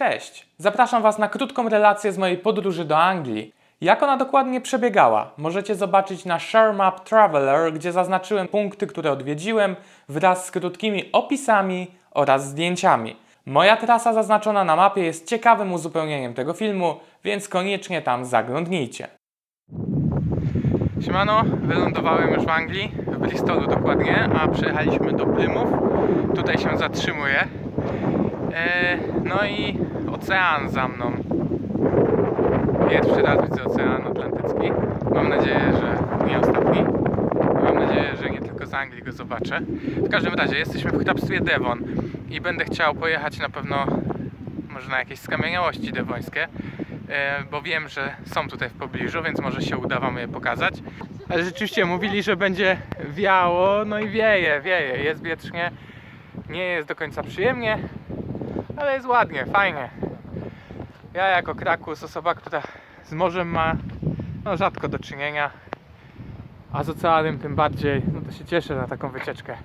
Cześć! Zapraszam Was na krótką relację z mojej podróży do Anglii. Jak ona dokładnie przebiegała, możecie zobaczyć na Share Map Traveler, gdzie zaznaczyłem punkty, które odwiedziłem, wraz z krótkimi opisami oraz zdjęciami. Moja trasa zaznaczona na mapie jest ciekawym uzupełnieniem tego filmu, więc koniecznie tam zaglądnijcie. Siemano, wylądowałem już w Anglii, w Bristolu dokładnie, a przyjechaliśmy do Plymouth. Tutaj się zatrzymuję. E, no i ocean za mną. Pierwszy raz widzę ocean Atlantycki. Mam nadzieję, że nie ostatni. Mam nadzieję, że nie tylko z Anglii go zobaczę. W każdym razie jesteśmy w hrabstwie Devon i będę chciał pojechać na pewno może na jakieś skamieniałości dewońskie, e, bo wiem, że są tutaj w pobliżu, więc może się uda Wam je pokazać. Ale rzeczywiście mówili, że będzie wiało, no i wieje, wieje, jest wietrznie. Nie jest do końca przyjemnie, ale jest ładnie, fajnie. Ja jako Krakus, osoba, która z morzem ma no, rzadko do czynienia, a z oceanem tym bardziej, no to się cieszę na taką wycieczkę.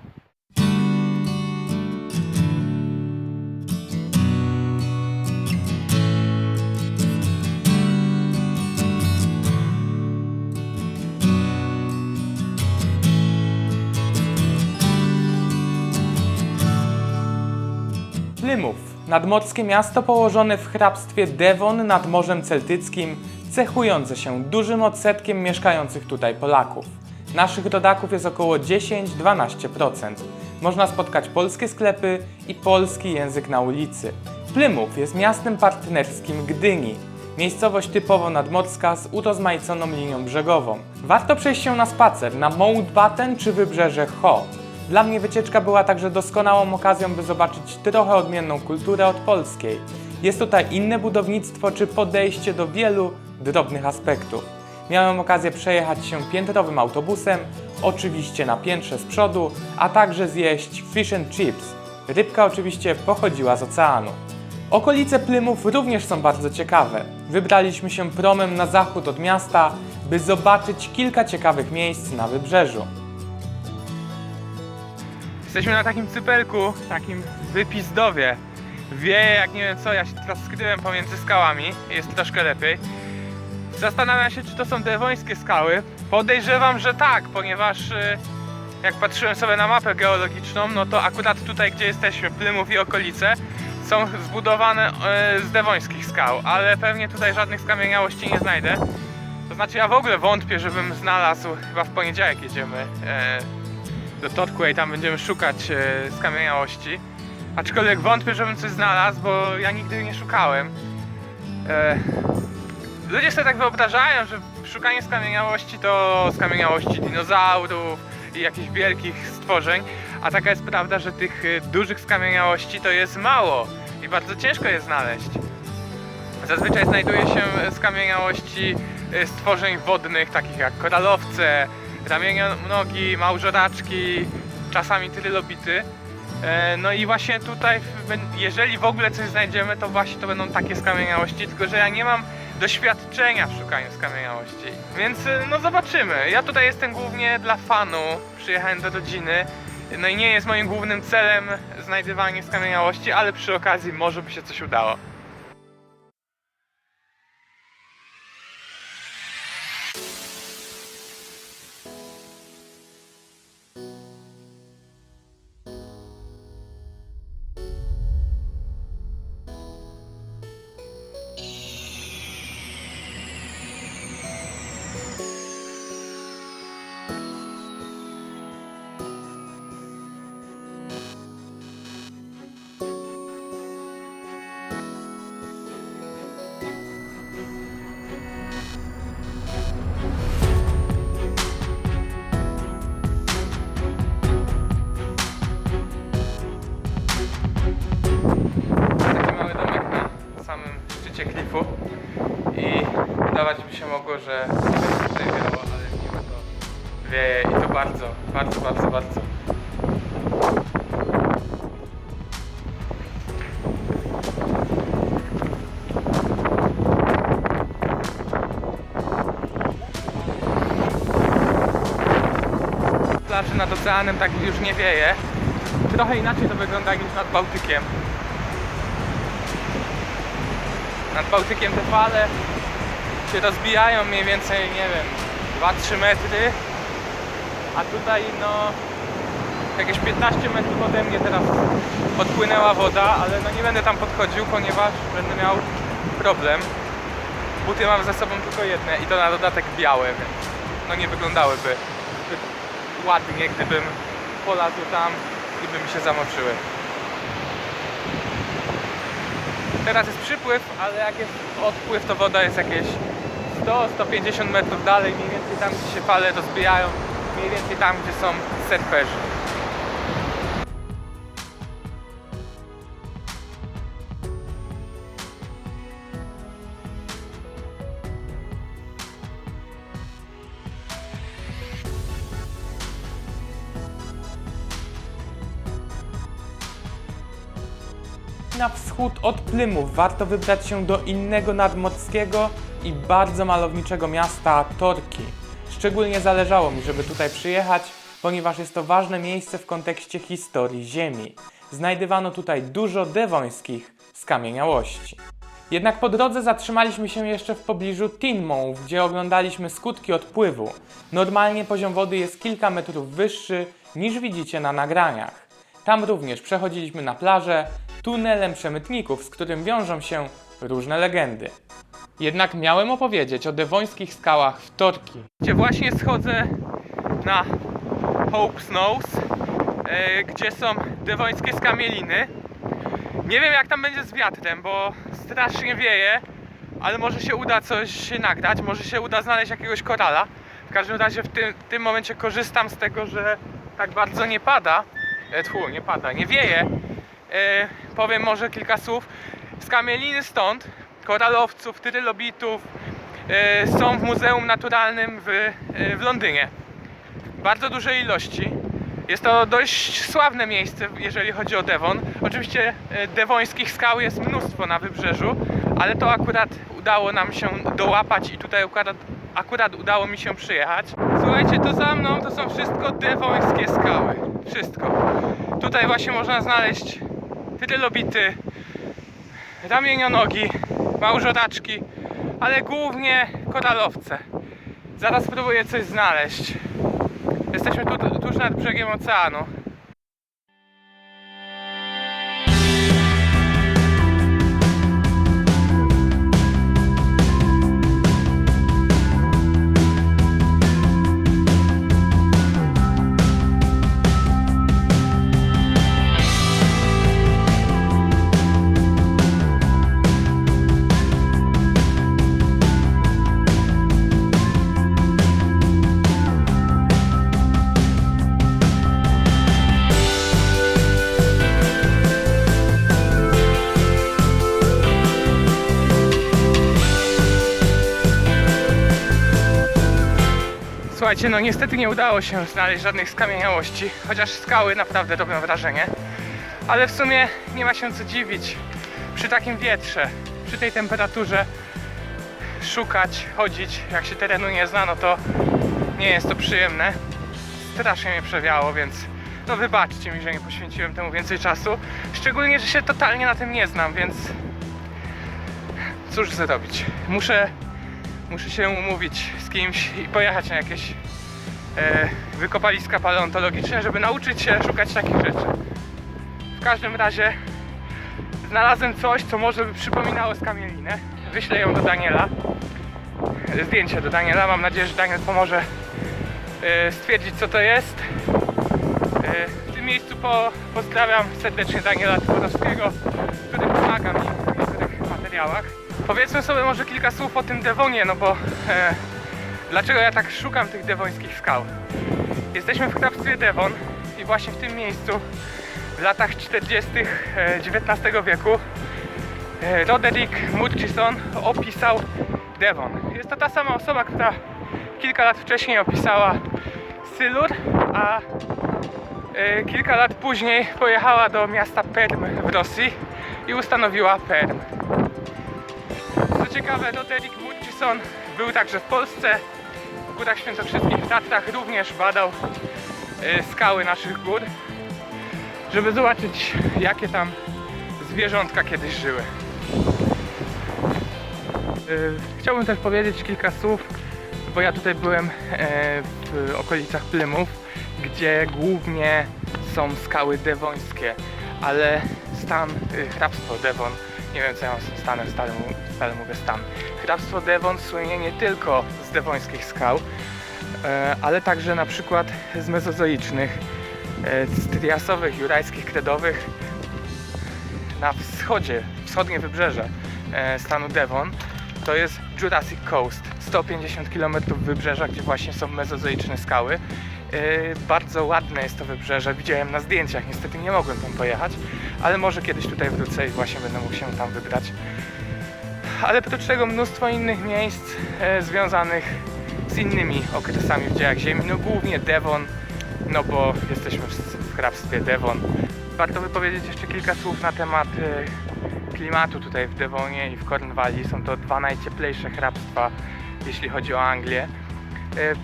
Plymouth, nadmorskie miasto położone w hrabstwie Devon nad Morzem Celtyckim, cechujące się dużym odsetkiem mieszkających tutaj Polaków. Naszych rodaków jest około 10-12%. Można spotkać polskie sklepy i polski język na ulicy. Plymouth jest miastem partnerskim Gdyni. Miejscowość typowo nadmorska z urozmaiconą linią brzegową. Warto przejść się na spacer na Mountbatten czy wybrzeże Ho. Dla mnie wycieczka była także doskonałą okazją, by zobaczyć trochę odmienną kulturę od polskiej. Jest tutaj inne budownictwo czy podejście do wielu drobnych aspektów. Miałem okazję przejechać się piętrowym autobusem, oczywiście na piętrze z przodu, a także zjeść fish and chips. Rybka oczywiście pochodziła z oceanu. Okolice Plymouth również są bardzo ciekawe. Wybraliśmy się promem na zachód od miasta, by zobaczyć kilka ciekawych miejsc na wybrzeżu. Jesteśmy na takim cypelku, takim wypizdowie. Wieje jak nie wiem co, ja się teraz skryłem pomiędzy skałami, jest troszkę lepiej. Zastanawiam się, czy to są dewońskie skały. Podejrzewam, że tak, ponieważ y, jak patrzyłem sobie na mapę geologiczną, no to akurat tutaj, gdzie jesteśmy, Plymouth i okolice, są zbudowane y, z dewońskich skał, ale pewnie tutaj żadnych skamieniałości nie znajdę. To znaczy ja w ogóle wątpię, żebym znalazł, chyba w poniedziałek jedziemy e, do Torquay, tam będziemy szukać e, skamieniałości. Aczkolwiek wątpię, żebym coś znalazł, bo ja nigdy nie szukałem. E, ludzie sobie tak wyobrażają, że szukanie skamieniałości to skamieniałości dinozaurów i jakichś wielkich stworzeń, a taka jest prawda, że tych e, dużych skamieniałości to jest mało i bardzo ciężko je znaleźć. Zazwyczaj znajduje się skamieniałości e, stworzeń wodnych, takich jak koralowce, ramienionogi, małżoraczki, czasami trylobity. E, No i właśnie tutaj, jeżeli w ogóle coś znajdziemy, to właśnie to będą takie skamieniałości, tylko że ja nie mam doświadczenia w szukaniu skamieniałości. Więc e, no zobaczymy. Ja tutaj jestem głównie dla fanu, przyjechałem do rodziny. No i nie jest moim głównym celem znajdywanie skamieniałości, ale przy okazji może by się coś udało. Się mogło, że tutaj wiało, ale mimo to wieje i to bardzo, bardzo, bardzo, bardzo. Plaży nad oceanem tak już nie wieje. Trochę inaczej to wygląda niż nad Bałtykiem. Nad Bałtykiem te fale się rozbijają mniej więcej, nie wiem, 2-3 metry. A tutaj no jakieś 15 metrów ode mnie teraz odpłynęła woda, ale no nie będę tam podchodził, ponieważ będę miał problem. Buty mam ze sobą tylko jedne i to na dodatek białe, więc no nie wyglądałyby ładnie, gdybym polazł tam i by mi się zamoczyły. Teraz jest przypływ, ale jak jest odpływ, to woda jest jakieś 100-150 metrów dalej, mniej więcej tam, gdzie się fale rozbijają, mniej więcej tam, gdzie są surferzy. Na wschód od Plymouth warto wybrać się do innego nadmorskiego i bardzo malowniczego miasta Torki. Szczególnie zależało mi, żeby tutaj przyjechać, ponieważ jest to ważne miejsce w kontekście historii Ziemi. Znajdywano tutaj dużo dewońskich skamieniałości. Jednak po drodze zatrzymaliśmy się jeszcze w pobliżu Tinmouth, gdzie oglądaliśmy skutki odpływu. Normalnie poziom wody jest kilka metrów wyższy niż widzicie na nagraniach. Tam również przechodziliśmy na plażę tunelem przemytników, z którym wiążą się różne legendy. Jednak miałem opowiedzieć o dewońskich skałach w Torki. Gdzie właśnie schodzę na Hope Snows, e, gdzie są dewońskie skamieliny. Nie wiem jak tam będzie z wiatrem, bo strasznie wieje, ale może się uda coś nagrać, może się uda znaleźć jakiegoś korala. W każdym razie w tym, w tym momencie korzystam z tego, że tak bardzo nie pada. E, tchu, nie pada, nie wieje. E, powiem może kilka słów. Skamieliny stąd, koralowców, trylobitów e, są w Muzeum Naturalnym w, e, w Londynie. Bardzo duże ilości. Jest to dość sławne miejsce, jeżeli chodzi o Devon. Oczywiście e, dewońskich skał jest mnóstwo na wybrzeżu, ale to akurat udało nam się dołapać i tutaj akurat, akurat udało mi się przyjechać. Słuchajcie, to za mną to są wszystko dewońskie skały. Wszystko. Tutaj właśnie można znaleźć trylobity, ramienionogi, małżoraczki, ale głównie koralowce. Zaraz spróbuję coś znaleźć. Jesteśmy tu, tuż nad brzegiem oceanu. Słuchajcie, no niestety nie udało się znaleźć żadnych skamieniałości, chociaż skały naprawdę robią wrażenie. Ale w sumie nie ma się co dziwić przy takim wietrze, przy tej temperaturze szukać, chodzić, jak się terenu nie zna, no to nie jest to przyjemne. Strasznie mnie przewiało, więc no wybaczcie mi, że nie poświęciłem temu więcej czasu. Szczególnie, że się totalnie na tym nie znam, więc cóż zrobić. Muszę muszę się umówić z kimś i pojechać na jakieś e, wykopaliska paleontologiczne, żeby nauczyć się szukać takich rzeczy. W każdym razie znalazłem coś, co może by przypominało skamielinę. Wyślę ją do Daniela. Zdjęcie do Daniela. Mam nadzieję, że Daniel pomoże e, stwierdzić, co to jest. E, w tym miejscu po, pozdrawiam serdecznie Daniela Tworowskiego, który pomaga mi w niektórych materiałach. Powiedzmy sobie może kilka słów o tym Devonie, no bo e, dlaczego ja tak szukam tych dewońskich skał? Jesteśmy w hrabstwie Devon i właśnie w tym miejscu w latach 40. e, XIX wieku e, Roderick Murchison opisał Devon. Jest to ta sama osoba, która kilka lat wcześniej opisała Sylur, a e, kilka lat później pojechała do miasta Perm w Rosji i ustanowiła Perm. Ciekawe, Roderick Murchison był także w Polsce, w Górach Świętokrzyskich, w Tatrach również badał e, skały naszych gór, żeby zobaczyć jakie tam zwierzątka kiedyś żyły. Y, Chciałbym też powiedzieć kilka słów, bo ja tutaj byłem e, w okolicach Plymouth, gdzie głównie są skały dewońskie, ale stan, y, hrabstwo Devon, nie wiem co ja mam stanem, stale, stale mówię stan. Hrabstwo Devon słynie nie tylko z dewońskich skał, e, ale także na przykład z mezozoicznych, e, z triasowych, jurajskich, kredowych na wschodzie, wschodnie wybrzeże stanu Devon to jest Jurassic Coast, 150 km wybrzeża, gdzie właśnie są mezozoiczne skały. E, Bardzo ładne jest to wybrzeże, widziałem na zdjęciach, niestety nie mogłem tam pojechać, ale może kiedyś tutaj wrócę i właśnie będę mógł się tam wybrać. Ale oprócz tego mnóstwo innych miejsc e, związanych z innymi okresami w dziejach Ziemi, no głównie Devon, no bo jesteśmy w, hrabstwie Devon. Warto wypowiedzieć jeszcze kilka słów na temat e, klimatu tutaj w Devonie i w Cornwalli. Są to dwa najcieplejsze hrabstwa, jeśli chodzi o Anglię. E,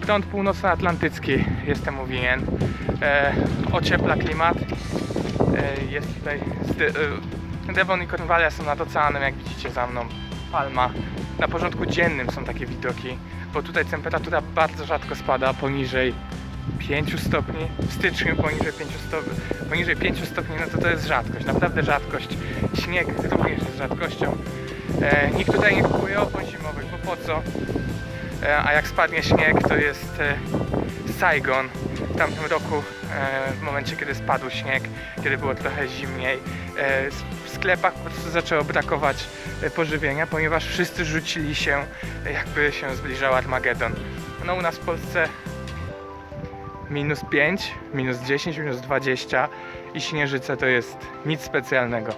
Prąd północnoatlantycki, jestem winien, e, ociepla klimat. Jest tutaj, Devon i Cornwallia są nad oceanem, jak widzicie za mną. Palma. Na porządku dziennym są takie widoki, bo tutaj temperatura bardzo rzadko spada poniżej 5 stopni. W styczniu poniżej 5 stopni, poniżej 5 stopni, no to to jest rzadkość, naprawdę rzadkość. Śnieg również jest rzadkością. E, nikt tutaj nie kupuje opon zimowych, bo po co? E, a jak spadnie śnieg, to jest e, Saigon. W tamtym roku, e, w momencie kiedy spadł śnieg, kiedy było trochę zimniej, e, w sklepach po prostu zaczęło brakować e, pożywienia, ponieważ wszyscy rzucili się, e, jakby się zbliżał Armagedon. No u nas w Polsce minus 5, minus 10, minus 20 i śnieżyce to jest nic specjalnego.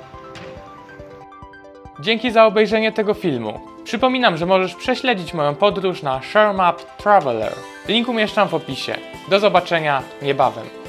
Dzięki za obejrzenie tego filmu. Przypominam, że możesz prześledzić moją podróż na ShareMap Traveler. Link umieszczam w opisie. Do zobaczenia niebawem.